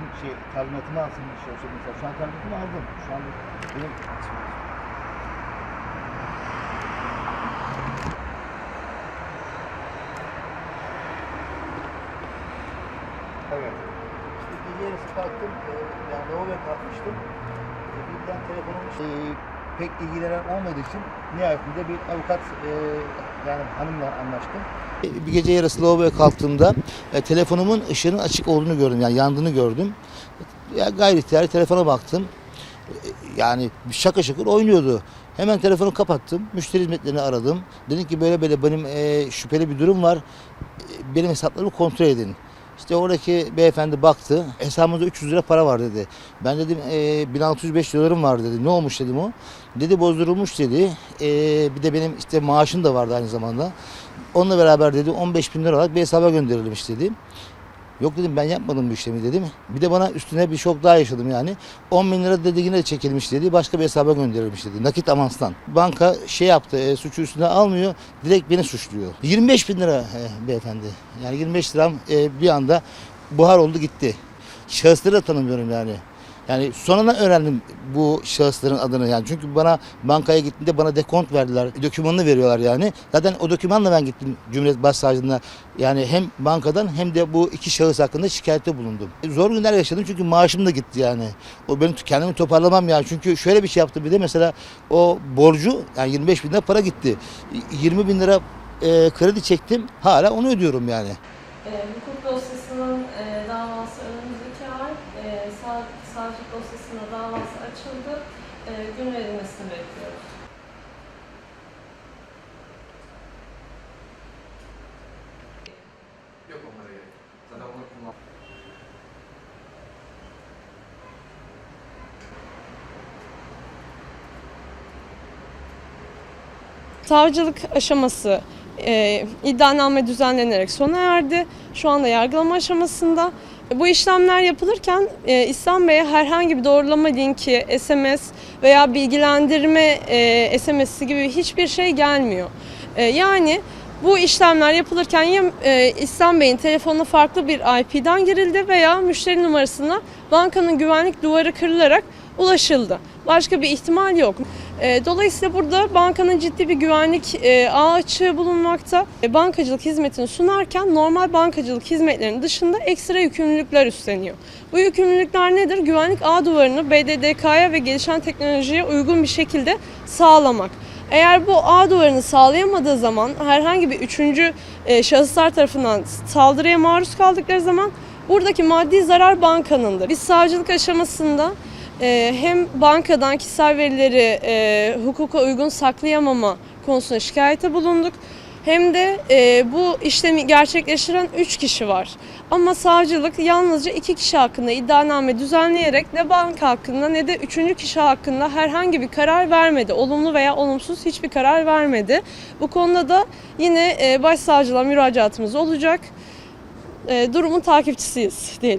arkadaşım şey talimatımı alsın bir şey olsa mesela. Şu an talimatımı aldım. Şu anda benim Evet. İşte gece yarısı kalktım. e, Yani lavaboya kalkmıştım. E, Birden telefonum e, pek ilgilenen olmadığı için nihayetinde bir avukat e, yani hanımla anlaştım. Bir gece yarısı lavaboya kalktığımda e, telefonumun ışığının açık olduğunu gördüm. Yani yandığını gördüm. Ya gayri ihtiyari telefona baktım. E, Yani şakır şakır oynuyordu. Hemen telefonu kapattım. Müşteri hizmetlerini aradım. Dedim ki böyle böyle benim e, şüpheli bir durum var. E, Benim hesaplarımı kontrol edin. İşte oradaki beyefendi baktı. Hesabımızda 300 lira para var dedi. Ben dedim e, 1605 dolarım var dedi. Ne olmuş dedim o. Dedi bozdurulmuş dedi. E, bir de benim işte maaşım da vardı aynı zamanda. Onunla beraber dedi 15 bin lira olarak bir hesaba gönderilmiş dedi. Yok dedim ben yapmadım bu işlemi dedim. Bir de bana üstüne bir şok daha yaşadım yani. 10 bin lira dedi yine çekilmiş dedi. Başka bir hesaba gönderilmiş dedi. Nakit avanstan. Banka şey yaptı e, suçu üstüne almıyor. Direkt beni suçluyor. 25 bin lira e, beyefendi. Yani 25 liram e, bir anda buhar oldu gitti. Şahısları da tanımıyorum yani. Yani sonradan öğrendim bu şahısların adını yani. Çünkü bana bankaya gittiğimde bana dekont verdiler. Dokümanını veriyorlar yani. Zaten o dokümanla ben gittim Cumhuriyet Başsavcılığına. Yani hem bankadan hem de bu iki şahıs hakkında şikayette bulundum. E, Zor günler yaşadım çünkü maaşım da gitti yani. O benim kendimi toparlamam yani. Çünkü şöyle bir şey yaptı bir de mesela o borcu yani 25 bin lira para gitti. 20 bin lira e, kredi çektim. Hala onu ödüyorum yani. E, hukuk dosyasının e, sav, savcılık dosyasına davası açıldı. E, gün verilmesini bekliyoruz. Yok onlara gerek. Zaten onu kullan. Savcılık aşaması e, iddianame düzenlenerek sona erdi. Şu anda yargılama aşamasında. Bu işlemler yapılırken e, İhsan Bey'e herhangi bir doğrulama linki, SMS veya bilgilendirme e, SMS'i gibi hiçbir şey gelmiyor. E, yani bu işlemler yapılırken ya e, İhsan Bey'in telefonuna farklı bir IP'den girildi veya müşteri numarasına bankanın güvenlik duvarı kırılarak ulaşıldı. Başka bir ihtimal yok. E, Dolayısıyla burada bankanın ciddi bir güvenlik e, ağ açığı bulunmakta. E, Bankacılık hizmetini sunarken normal bankacılık hizmetlerinin dışında ekstra yükümlülükler üstleniyor. Bu yükümlülükler nedir? Güvenlik ağ duvarını BDDK'ya ve gelişen teknolojiye uygun bir şekilde sağlamak. Eğer bu ağ duvarını sağlayamadığı zaman herhangi bir üçüncü şahıslar tarafından saldırıya maruz kaldıkları zaman buradaki maddi zarar bankanındır. Biz savcılık aşamasında hem bankadan kişisel verileri e, hukuka uygun saklayamama konusunda şikayete bulunduk. Hem de e, bu işlemi gerçekleştiren 3 kişi var. Ama savcılık yalnızca 2 kişi hakkında iddianame düzenleyerek ne banka hakkında ne de 3. kişi hakkında herhangi bir karar vermedi. Olumlu veya olumsuz hiçbir karar vermedi. Bu konuda da yine e, başsavcılığa müracaatımız olacak. E, durumun takipçisiyiz diyelim.